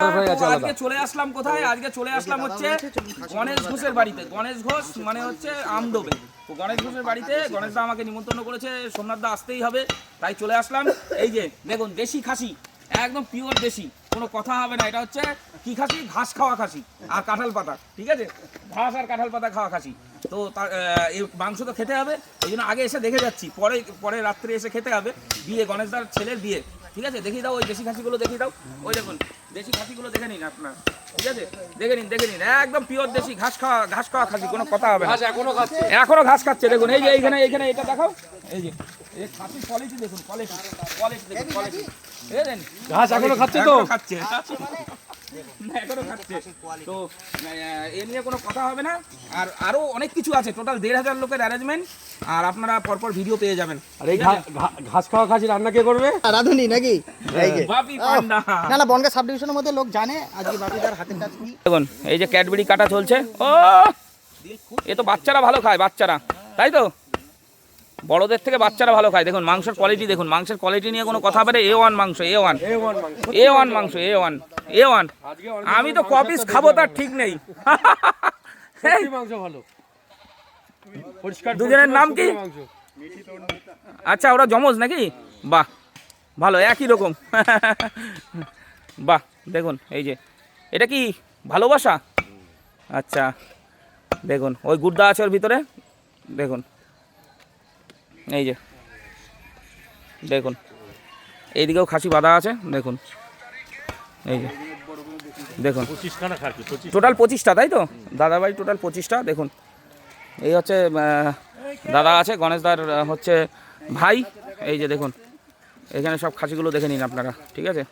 হয়ে গেছে আলাদা। আজকে চলে আসলাম কোথায়? আজকে চলে আসলাম হচ্ছে গণেশ ঘোষের বাড়িতে। গণেশ ঘোষ মানে হচ্ছে আমদোবে তো গণেশ ঘোষের বাড়িতে গণেশ দা আমাকে নিমন্ত্রণ করেছে সোমনাথ দা আসতেই হবে তাই চলে আসলাম। এই যে দেখুন দেশি খাসি একদম পিওর দেশি কোনো কথা হবে না এটা হচ্ছে কি খাসি? ঘাস খাওয়া খাসি আর কাঁঠাল পাতা ঠিক আছে? ঘাস আর কাঁঠাল পাতা খাওয়া খাসি। তো তার আহ, এই মাংস তো খেতে হবে এই জন্য আগে এসে দেখে যাচ্ছি পরে পরে রাত্রে এসে খেতে হবে বিয়ে গণেশ দার ছেলের বিয়ে। ঠিক আছে? দেখিয়ে দাও ওই দেশি খাসিগুলো দেখিয়ে দাও। ওই দেখুন দেশি খাসিগুলো দেখে নিন আপনার। ঠিক আছে? দেখে নিন দেখে নিন। একদম পিওর দেশি ঘাস খাওয়া ঘাস খাওয়া খাসি কোনো কথা হবে না। এখনও খাচ্ছে। এখনও ঘাস খাচ্ছে। দেখুন এই যে এইখানে এইখানে এটা দেখাও। এই যে এই খাসির কোয়ালিটি দেখুন কোয়ালিটি কোয়ালিটি দেখুন কোয়ালিটি ঘাস এখনও খাচ্ছে তো? খাচ্ছে। এখনও খাচ্ছে। তো এ নিয়ে কোনো কথা হবে না। আর আরও অনেক কিছু আছে। টোটাল দেড় হাজার লোকের অ্যারেঞ্জমেন্ট আর আপনারা পরপর ভিডিও পেয়ে যাবেন। আর এই ঘাস খাওয়া খাসি রান্না কে করবে? রাধুনি নাকি? বাপি পান্ডা। না না বনগা সাব ডিভিশনের মধ্যে লোক জানে। আজকে বাপিদার হাতের কাজ কি? দেখুন এই যে ক্যাডবেরি কাটা চলছে। ও! এ তো বাচ্চারা ভালো খায় বাচ্চারা। তাই তো? বড়দের থেকে বাচ্চারা ভালো খায়। দেখুন মাংসের কোয়ালিটি দেখুন। মাংসের কোয়ালিটি নিয়ে কোনো কথা বলে এ ওয়ান মাংস এ ওয়ান এ ওয়ান মাংস। A one A one. আমি তো কপিস খাব তার ঠিক নেই। মাংস ভালো। দুজনের নাম কি? আচ্ছা ওরা জমজ নাকি? বাহ ভালো একই রকম। বাহ দেখুন এই যে। এটা কি ভালোবাসা? আচ্ছা দেখুন ওই গুড্ডা আছে ওর ভিতরে। দেখুন এই যে দেখুন। এইদিকেও খাসি বাঁধা আছে দেখুন। এই যে। দেখুন। টোটাল পঁচিশটা তাই তো? দাদাবাড়ি টোটাল পঁচিশটা দেখুন। এই হচ্ছে দাদা আছে গণেশদার হচ্ছে ভাই। এই যে দেখুন এখানে সব খাসিগুলো দেখে নিন আপনারা ঠিক আছে?